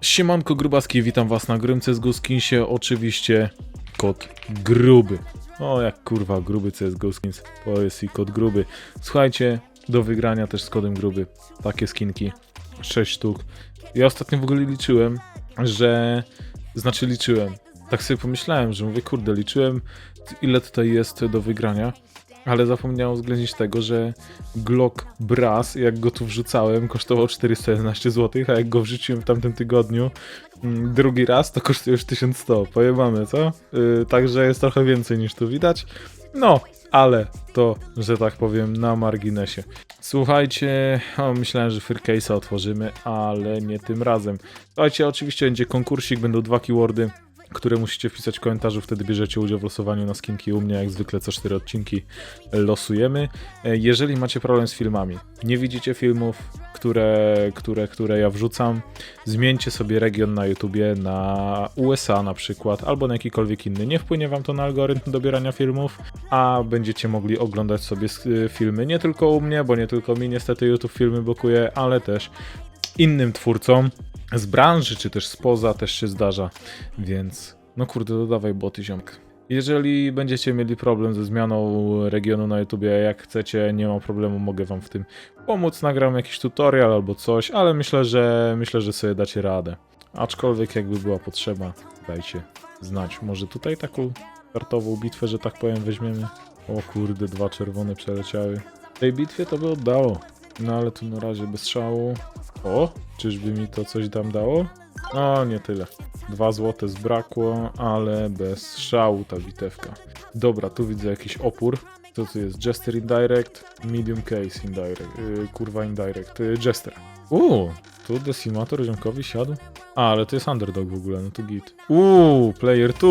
Siemanko Grubaski, witam was na grym CSGO Skinsie, oczywiście kod gruby. O jak kurwa gruby CSGO Skins, to jest i kod gruby. Słuchajcie, do wygrania też z kodem gruby, takie skinki, 6 sztuk. Ja ostatnio w ogóle liczyłem, że, znaczy liczyłem, tak sobie pomyślałem, że mówię kurde, liczyłem ile tutaj jest do wygrania. Ale zapomniałem uwzględnić tego, że Glock Brass, jak go tu wrzucałem, kosztował 411 zł, a jak go wrzuciłem w tamtym tygodniu mm, drugi raz, to kosztuje już 1100. Pojebane, co? Yy, także jest trochę więcej niż tu widać. No, ale to, że tak powiem, na marginesie. Słuchajcie, o, myślałem, że Fircase'a otworzymy, ale nie tym razem. Słuchajcie, oczywiście będzie konkursik, będą dwa keywordy które musicie wpisać w komentarzu, wtedy bierzecie udział w losowaniu na skinki u mnie, jak zwykle co 4 odcinki losujemy. E, Jeżeli macie problem z filmami, nie widzicie filmów, które, które, które ja wrzucam, zmieńcie sobie region na YouTubie na USA na przykład, albo na jakikolwiek inny. Nie wpłynie wam to na algorytm dobierania filmów, a będziecie mogli oglądać sobie sk- filmy nie tylko u mnie, bo nie tylko mi niestety YouTube filmy blokuje, ale też innym twórcom z branży, czy też spoza też się zdarza, więc no kurde, dodawaj boty ziomk. Jeżeli będziecie mieli problem ze zmianą regionu na YouTubie, jak chcecie, nie ma problemu, mogę wam w tym pomóc, nagram jakiś tutorial albo coś, ale myślę, że myślę, że sobie dacie radę. Aczkolwiek jakby była potrzeba, dajcie znać. Może tutaj taką startową bitwę, że tak powiem, weźmiemy. O kurde, dwa czerwone przeleciały. W tej bitwie to by oddało. No ale tu na razie bez szału. O, czyżby mi to coś tam dało? No, nie tyle. Dwa złote zbrakło, ale bez szału ta bitewka. Dobra, tu widzę jakiś opór. Co tu jest? Jester Indirect, Medium Case Indirect, yy, kurwa Indirect, yy, Jester. Uuu, tu Decimator ziomkowi siadł. A, ale to jest Underdog w ogóle, no to git. Uuu, Player 2.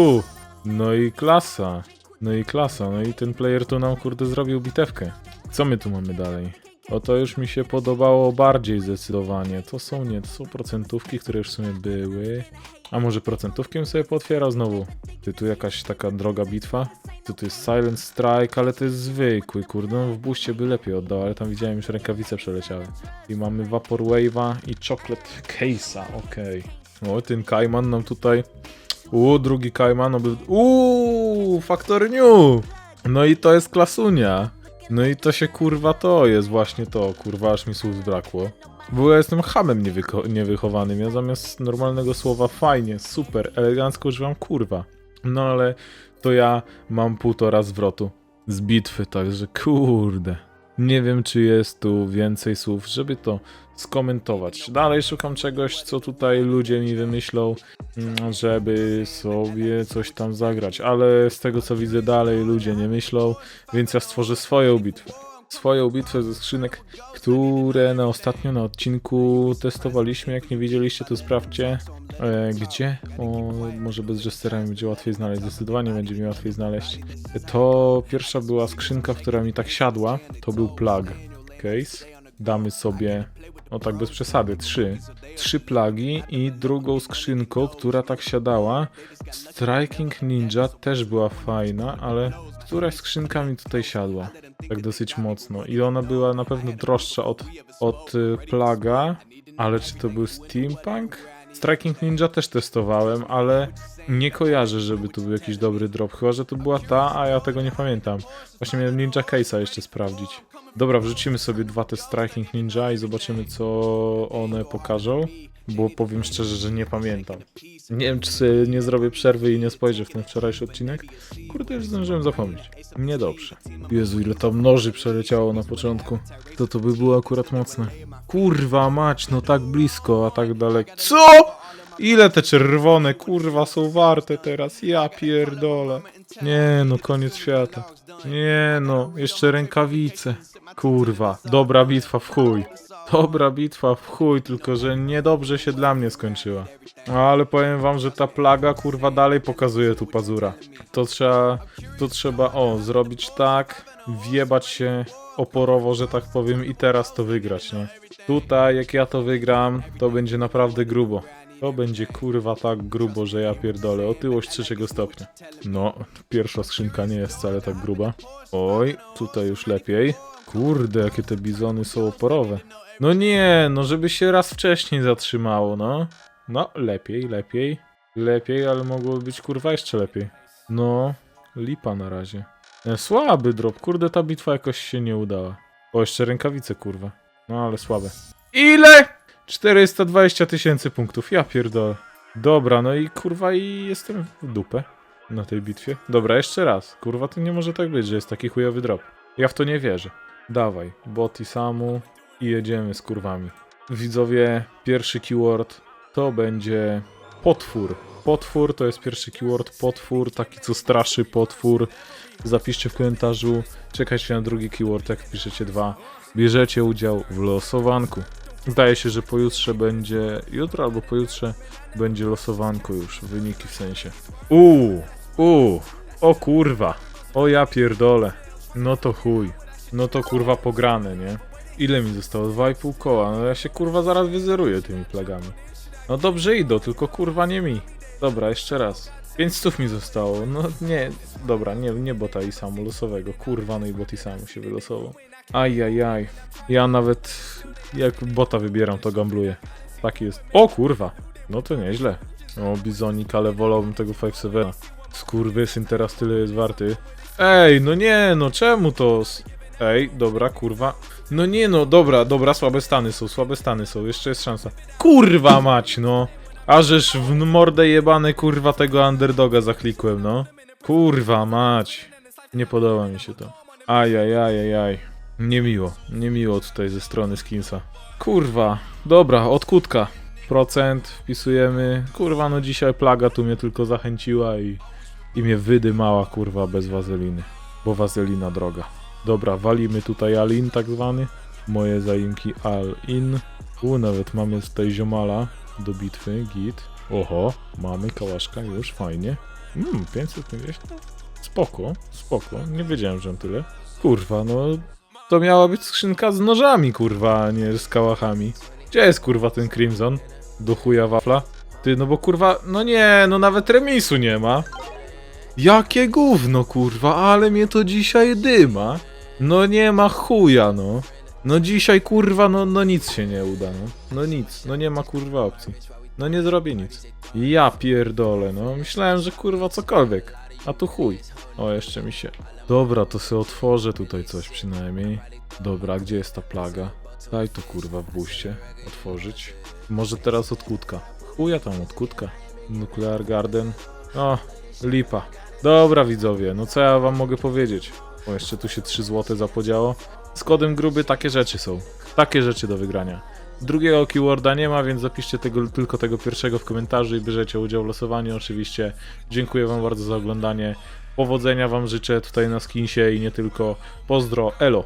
No i klasa. No i klasa, no i ten Player 2 nam kurde zrobił bitewkę. Co my tu mamy dalej? O to już mi się podobało bardziej zdecydowanie. To są nie, to są procentówki, które już w sumie były. A może procentówkiem sobie potwiera znowu? Ty tu jakaś taka droga bitwa? Tu tu jest Silent Strike, ale to jest zwykły, kurde. No w buście by lepiej oddał, ale tam widziałem już rękawice przeleciały. I mamy Vapor Wave'a i Chocolate Case'a, okej. O, ten Kajman nam tutaj... Uuu, drugi Kajman, oby... Uuu, Factory New! No i to jest klasunia. No i to się kurwa to jest właśnie to, kurwa aż mi słów zbrakło. Bo ja jestem hamem niewyko- niewychowanym, ja zamiast normalnego słowa fajnie, super, elegancko używam kurwa. No ale to ja mam półtora zwrotu z bitwy, także kurde. Nie wiem, czy jest tu więcej słów, żeby to skomentować. Dalej szukam czegoś, co tutaj ludzie mi wymyślą, mm, żeby sobie coś tam zagrać, ale z tego co widzę dalej ludzie nie myślą, więc ja stworzę swoją bitwę. Swoją bitwę ze skrzynek, które na ostatnio na odcinku testowaliśmy. Jak nie widzieliście, to sprawdźcie. E, gdzie? O, może bez jesterami będzie łatwiej znaleźć. Zdecydowanie będzie mi łatwiej znaleźć. To pierwsza była skrzynka, która mi tak siadła. To był plug case. Damy sobie, no tak bez przesady, trzy. Trzy plagi i drugą skrzynką, która tak siadała. Striking Ninja też była fajna, ale któraś skrzynka mi tutaj siadła. Tak dosyć mocno. I ona była na pewno droższa od, od y, plaga, ale czy to był Steampunk? Striking Ninja też testowałem, ale nie kojarzę, żeby tu był jakiś dobry drop. Chyba, że to była ta, a ja tego nie pamiętam. Właśnie miałem Ninja Case'a jeszcze sprawdzić. Dobra, wrzucimy sobie dwa te Striking Ninja i zobaczymy, co one pokażą. Bo powiem szczerze, że nie pamiętam. Nie wiem, czy sobie nie zrobię przerwy i nie spojrzę w ten wczorajszy odcinek. Kurde, już zdążyłem zapomnieć. Niedobrze. Jezu, ile tam noży przeleciało na początku. To to by było akurat mocne. Kurwa mać, no tak blisko, a tak daleko. CO?! Ile te czerwone kurwa są warte teraz? Ja pierdolę. Nie no, koniec świata. Nie no, jeszcze rękawice. Kurwa, dobra bitwa w chuj. Dobra bitwa w chuj, tylko że niedobrze się dla mnie skończyła. Ale powiem wam, że ta plaga kurwa dalej pokazuje tu pazura. To trzeba, to trzeba, o, zrobić tak, wjebać się oporowo, że tak powiem i teraz to wygrać, nie? Tutaj, jak ja to wygram, to będzie naprawdę grubo. To będzie kurwa tak grubo, że ja pierdolę. Otyłość trzeciego stopnia. No, pierwsza skrzynka nie jest wcale tak gruba. Oj, tutaj już lepiej. Kurde, jakie te bizony są oporowe. No nie, no żeby się raz wcześniej zatrzymało, no. No, lepiej, lepiej. Lepiej, ale mogłoby być kurwa jeszcze lepiej. No, lipa na razie. E, Słaby drop, kurde ta bitwa jakoś się nie udała. O, jeszcze rękawice kurwa. No ale słabe. Ile? 420 tysięcy punktów, ja pierdolę. Dobra, no i kurwa i jestem w dupę na tej bitwie. Dobra, jeszcze raz. Kurwa, to nie może tak być, że jest taki chujowy drop. Ja w to nie wierzę. Dawaj, bot i samu i jedziemy z kurwami. Widzowie, pierwszy keyword to będzie potwór. Potwór to jest pierwszy keyword, potwór, taki co straszy potwór. Zapiszcie w komentarzu, czekajcie na drugi keyword, jak piszecie dwa. Bierzecie udział w losowanku. Zdaje się, że pojutrze będzie, jutro albo pojutrze będzie losowanko już, wyniki w sensie. Uuu, uuu, o kurwa, o ja pierdolę. No to chuj, no to kurwa pograne, nie? Ile mi zostało? 2,5 koła, no ja się kurwa zaraz wyzeruję tymi plagami. No dobrze idą, tylko kurwa nie mi. Dobra, jeszcze raz. 5 stów mi zostało, no nie, dobra, nie, nie bota i samu losowego, kurwa no i bot i samu się wylosował. Ajajaj, ja nawet jak bota wybieram to gambluję. Taki jest. O kurwa, no to nieźle. O bizonik, ale wolałbym tego 5-7. Skurwysyn teraz tyle jest warty. Ej, no nie, no czemu to... Ej, dobra, kurwa. No nie no, dobra, dobra, słabe stany są, słabe stany są, jeszcze jest szansa. Kurwa mać, no. Ażeż w mordę jebane, kurwa, tego underdoga zaklikłem, no. Kurwa mać. Nie podoba mi się to. Ajajajajaj. Niemiło, niemiło tutaj ze strony Skinsa. Kurwa, dobra, od kutka. Procent wpisujemy. Kurwa, no dzisiaj plaga tu mnie tylko zachęciła i, i mnie wydymała, kurwa, bez wazeliny. Bo wazelina droga. Dobra, walimy tutaj Alin tak zwany. Moje zaimki Al-In. U, nawet mamy tutaj ziomala do bitwy, git. Oho, mamy kałaszka już, fajnie. Mmm, 550? Spoko, spoko. Nie wiedziałem, że mam tyle. Kurwa, no to miała być skrzynka z nożami, kurwa, a nie z kałachami. Gdzie jest, kurwa, ten Crimson? Do chuja wafla? Ty, no bo kurwa, no nie, no nawet remisu nie ma. Jakie gówno, kurwa, ale mnie to dzisiaj dyma. No nie ma chuja, no. No dzisiaj, kurwa, no, no nic się nie uda, no. No nic, no nie ma, kurwa, opcji. No nie zrobię nic. Ja pierdolę, no. Myślałem, że kurwa cokolwiek. A tu chuj. O, jeszcze mi się... Dobra, to sobie otworzę tutaj coś przynajmniej. Dobra, gdzie jest ta plaga? Daj to kurwa w buście. Otworzyć. Może teraz od kutka. Chuja tam od kutka. Nuclear Garden. O, lipa. Dobra widzowie, no co ja wam mogę powiedzieć? O, jeszcze tu się 3 złote zapodziało. Z kodem gruby takie rzeczy są. Takie rzeczy do wygrania. Drugiego keyworda nie ma, więc zapiszcie tego, tylko tego pierwszego w komentarzu i bierzecie udział w losowaniu oczywiście. Dziękuję wam bardzo za oglądanie. Powodzenia wam życzę tutaj na skinsie i nie tylko. Pozdro, elo!